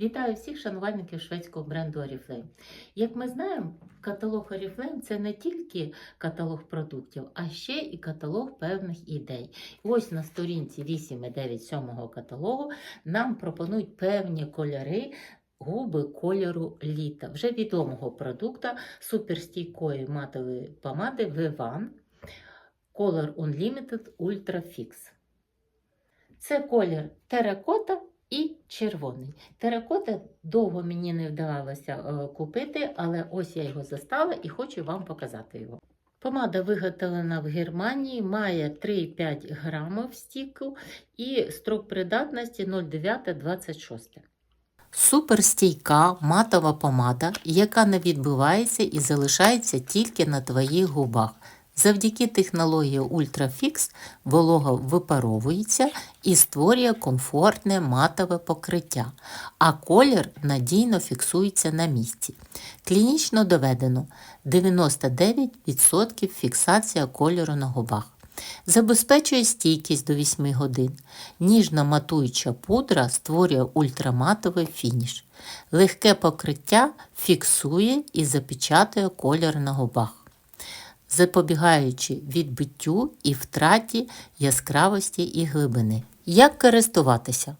Вітаю всіх шанувальників шведського бренду Oriflame. Як ми знаємо, каталог Oriflame – це не тільки каталог продуктів, а ще і каталог певних ідей. Ось на сторінці 8 і 9 7 каталогу нам пропонують певні кольори. Губи кольору літа, вже відомого продукта суперстійкої матової помади Vivan Color Unlimited Ultra Fix. Це колір теракота і червоний. Теракота довго мені не вдавалося е, купити, але ось я його застала і хочу вам показати його. Помада виготовлена в Германії, має 3,5 грамів стіку і строк придатності 0,9-26. Суперстійка матова помада, яка не відбивається і залишається тільки на твоїх губах. Завдяки технології Ultrafix волога випаровується і створює комфортне матове покриття, а колір надійно фіксується на місці. Клінічно доведено 99% фіксація кольору на губах. Забезпечує стійкість до 8 годин. Ніжна матуюча пудра створює ультраматовий фініш. Легке покриття фіксує і запечатує колір на губах запобігаючи відбиттю і втраті яскравості і глибини. Як користуватися?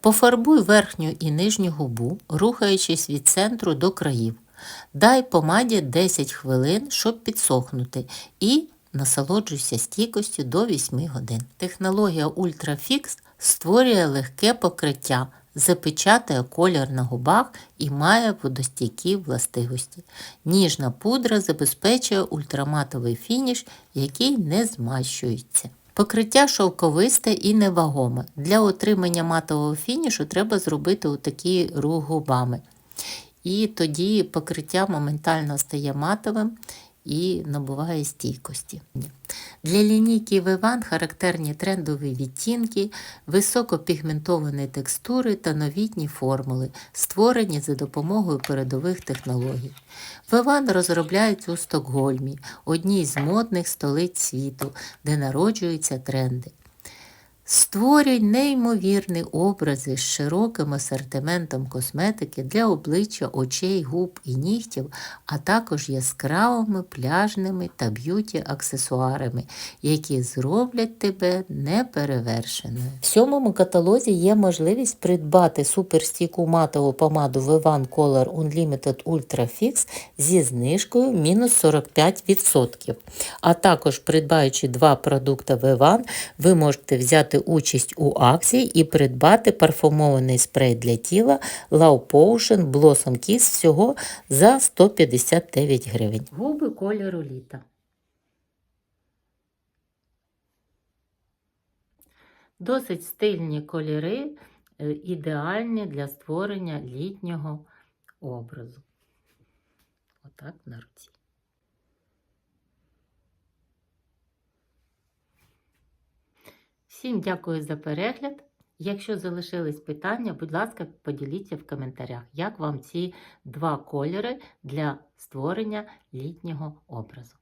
Пофарбуй верхню і нижню губу, рухаючись від центру до країв. Дай помаді 10 хвилин, щоб підсохнути, і насолоджуйся стійкостю до 8 годин. Технологія Ultrafix створює легке покриття запечатає колір на губах і має водостійкі властивості. Ніжна пудра забезпечує ультраматовий фініш, який не змащується. Покриття шовковисте і невагоме. Для отримання матового фінішу треба зробити отакий рух губами. І тоді покриття моментально стає матовим і набуває стійкості. Для лінійки Виван характерні трендові відтінки, високопігментовані текстури та новітні формули, створені за допомогою передових технологій. Виван розробляється у Стокгольмі, одній з модних столиць світу, де народжуються тренди. Створюй неймовірні образи з широким асортиментом косметики для обличчя, очей, губ і нігтів, а також яскравими пляжними та б'юті аксесуарами, які зроблять тебе неперевершеною. В сьомому каталозі є можливість придбати суперстійку матову помаду Vivan Color Unlimited Ultra Fix зі знижкою мінус 45%. А також придбаючи два продукти Vivan, ви можете взяти участь у акції і придбати парфумований спрей для тіла Love Potion Blossom Kiss всього за 159 гривень. Губи кольору літа. Досить стильні кольори, е, ідеальні для створення літнього образу. Отак на руці. Всім дякую за перегляд. Якщо залишились питання, будь ласка, поділіться в коментарях, як вам ці два кольори для створення літнього образу.